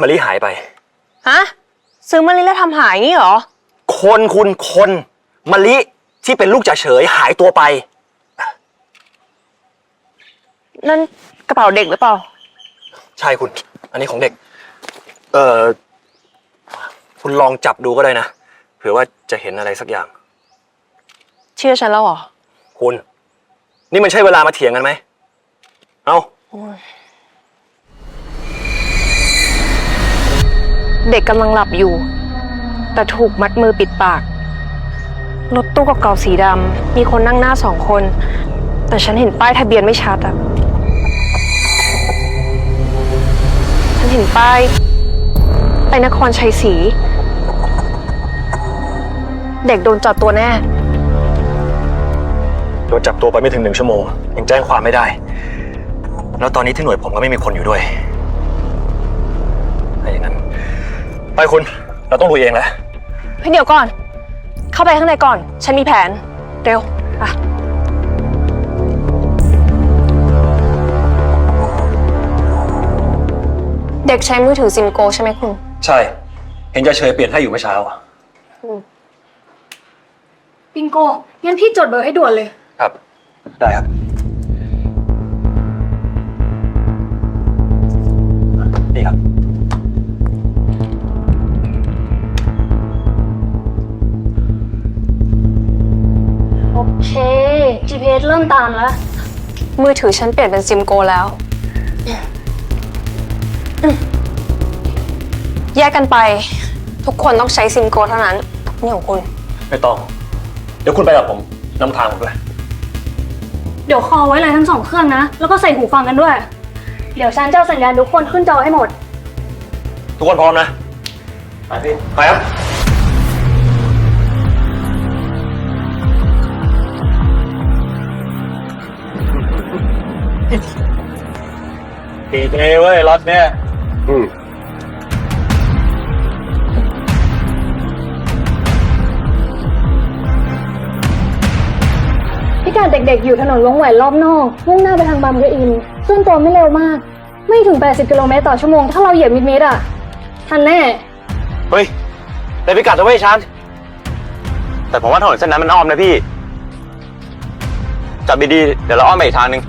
มาลิหายไป ฮะ ซื้อมาลิแล้วทำหายงี้เหรอ คนคุณคนมาลิที่เป็นลูกจ่าเฉยหายตัวไป นั่นกระเป๋าเด็กหรือเปล่า ใช่คุณ อันนี้ของเด็ก เออคุณลองจับดูก็ได้นะ เผื่อว่าจะเห็นอะไรสักอย่าง เชื่อฉันแล้วเหรอ คุณ นี่มันใช่เวลามาเถียงกันไหม เอา เด็กกำลังหลับอยู่ แต่ถูกมัดมือปิดปาก รถตู้เก่าๆสีดำมีคนนั่งหน้าสองคน แต่ฉันเห็นป้ายทะเบียนไม่ชัดอะฉันเห็นป้าย ไปนครชัยศรีเด็กโดนจับตัวแน่ โดนจับตัวไปไม่ถึงหนึ่งชั่วโมงยังแจ้งความไม่ได้ แล้วตอนนี้ที่หน่วยผมก็ไม่มีคนอยู่ด้วย ไปคุณ เราต้องลุยเองแล้วเฮ้ยเดี๋ยวก่อน เข้าไปข้างในก่อน ฉันมีแผน เร็วอะเด็กใช้มือถือซิมโกใช่ไหมคุณ ใช่ เห็นจะเชยเปลี่ยนให้อยู่เมื่อเช้าอะปิงโกงั้นพี่จดเบอร์ให้ด่วนเลย ครับ ได้ครับ นี่ครับ เค GPS เริ่มตามแล้ว มือถือฉันเปลี่ยนเป็นซิมโกแล้ว แยกกันไป ทุกคนต้องใช้ซิมโกเท่านั้น นี่ของคุณ ไม่ต้อง เดี๋ยวคุณไปกับผมนำทางผมด้วย เดี๋ยวคอไว้เลยทั้งสองเครื่องนะ แล้วก็ใส่หูฟังกันด้วย เดี๋ยวฉันจะเอาสัญญาณทุกคนขึ้นจอให้หมด ทุกคนพร้อมนะ ไปพี่ ไปครับ ดีเจเว้ยรถเนี่ยอืมพิกัดเด็กๆ อยู่ถนนวงแหวนรอบนอก มุ่งหน้าไปทางบางปะอินเคลื่อนตัวไม่เร็วมาก ไม่ถึง 80 กิโลเมตรต่อชั่วโมง ถ้าเราเหยียบมิดๆอะ ทันแน่ เฮ้ยได้พิกัดแล้วเว้ยชานแต่ผมว่าถนนเส้นนั้นมันอ้อมนะพี่จับดีๆเดี๋ยวเราอ้อมไปอีกทางหนึ่ง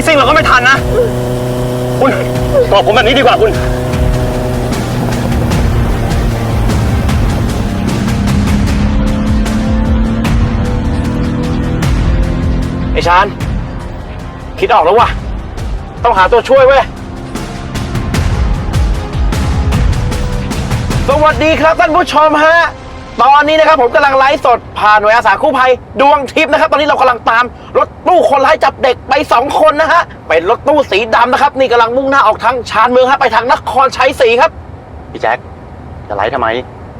ไม่ซิ่งเราก็ไม่ทันนะ คุณบอกผมแบบนี้ดีกว่าคุณไอ้ชานคิดออกแล้ววะต้องหาตัวช่วยเว้ย สวัสดีครับท่านผู้ชมฮะ ตอนนี้นะครับผมกำลังไลฟ์สดผ่านหน่วยอาสากู้ภัยดวงทิพย์นะครับ ตอนนี้เรากำลังตามรถตู้คนร้ายจับเด็กไปสองคนนะฮะเป็นรถตู้สีดำนะครับนี่กำลังมุ่งหน้าออกทางชานเมืองฮะไปทางนครชัยศรีครับพี่แจ็คจะไลฟ์ทำไม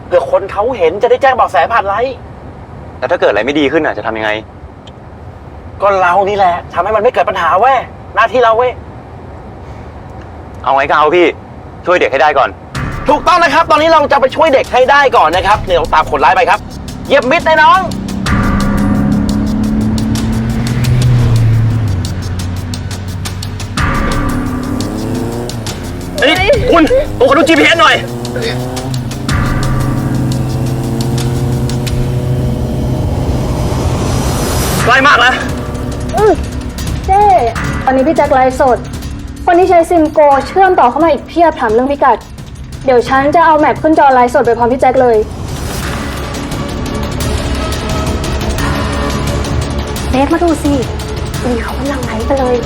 เผื่อคนเขาเห็นจะได้แจ้งเบาะแสผ่านไลฟ์แล้วถ้าเกิดอะไรไม่ดีขึ้นอะจะทำยังไง ก็เรานี่แหละทำให้มันไม่เกิดปัญหาเว้ยหน้าที่เราเว้ยเอาไงก็เอาพี่ ช่วยเด็กให้ได้ก่อน ถูกต้องนะครับ ตอนนี้เราจะไปช่วยเด็กให้ได้ก่อนนะครับเดี๋ยวตามคนร้ายไปครับเหยียบมิดเลยน้อง เฮ้ยคุณผมขอดู GPS หน่อย ใกล้มากแล้วเจ้ตอนนี้พี่แจ็คไลฟ์สด คนที่ใช้ซิมโกเชื่อมต่อเข้ามาอีกเพียบถามเรื่องพิกัด เดี๋ยวฉันจะเอาแมปขึ้นจอไลฟ์สดไปพร้อมพี่แจ็คเลย เนทมาดูสิมีเขากำลังไลฟ์กันเลย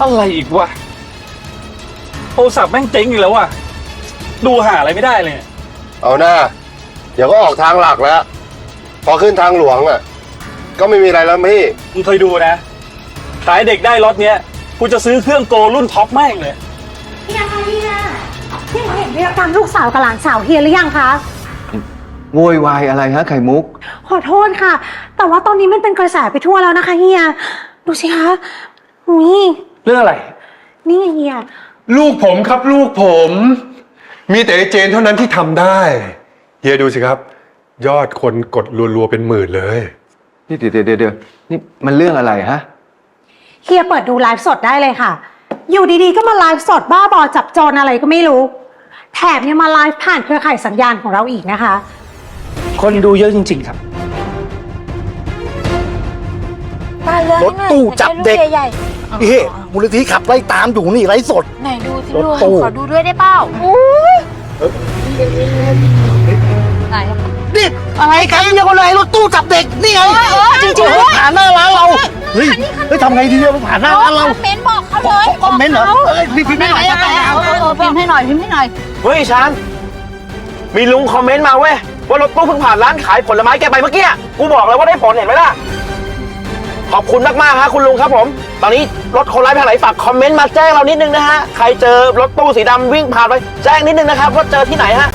อะไรอีกวะ โทรศัพท์แม่งเจ๊งอีกแล้วว่ะ ดูหาอะไรไม่ได้เลยเนี่ยเอาหน้า เดี๋ยวก็ออกทางหลักแล้ว พอขึ้นทางหลวงอะ ก็ไม่มีอะไรแล้วพี่ มึงเคยดูนะ ขายเด็กได้รถเนี้ย กูจะซื้อเครื่องโกรุ่นท็อปแม่งเลย เฮียคะเฮียเฮียเห็นวิรกรรมลูกสาวกับหลานสาวเฮียหรือยังคะ โวยวายอะไรฮะไข่มุก ขอโทษค่ะ แต่ว่าตอนนี้มันเป็นกระแสไปทั่วแล้วนะคะเฮีย ดูสิคะอุ้ยเรื่องอะไร นี่ไงเฮีย ลูกผมครับลูกผม มีแต่ไอ้เจนเท่านั้นที่ทำได้ เฮียดูสิครับ ยอดคนกดรัวๆเป็นหมื่นเลย นี่เดี๋ยวเดี๋ยวเดี๋ยวนี่มันเรื่องอะไรฮะ เฮียเปิดดูไลฟ์สดได้เลยค่ะ อยู่ดีๆ ก็มาไลฟ์สดบ้าบอจับโจรอะไรก็ไม่รู้ แถมยังมาไลฟ์ผ่านเครือข่ายสัญญาณของเราอีกนะคะ คนดูเยอะจริง ๆ ครับรถตู้จับเด็กเฮ้มูลนิธิขับไล่ตามอยู่นี่ไร้สด ไหนดูสิรถลุงตู้ ขอดูด้วยได้เปล่าไหนนี่อะไรกันเนี่ยคนไหนรถตู้จับเด็กนี่ไงจริงๆผ่านหน้าร้านเราเฮ้ยเฮ้ยทำไงดีเนี่ยมันผ่านหน้าร้านเรา คอมเมนต์บอกเขาเลยคอมเมนต์เหรอเอ้ยพี่พี่ไม่ไหวจะไปแล้วเออเออพิมพ์ให้หน่อยพิมพ์ให้หน่อย เฮ้ยชานมีลุงคอมเมนต์มาเว้ยว่ารถตู้เพิ่งผ่านร้านขายผลไม้แกไปเมื่อกี้ กูบอกแล้วว่าได้ผลเห็นไหมล่ะ ขอบคุณมากๆฮะคุณลุงครับผม ตอนนี้รถคนร้ายไปทางไหนฝากคอมเมนต์มาแจ้งเรานิดนึงนะฮะ ใครเจอรถตู้สีดำวิ่งผ่านไปแจ้งนิดนึงนะครับว่าเจอที่ไหนฮะ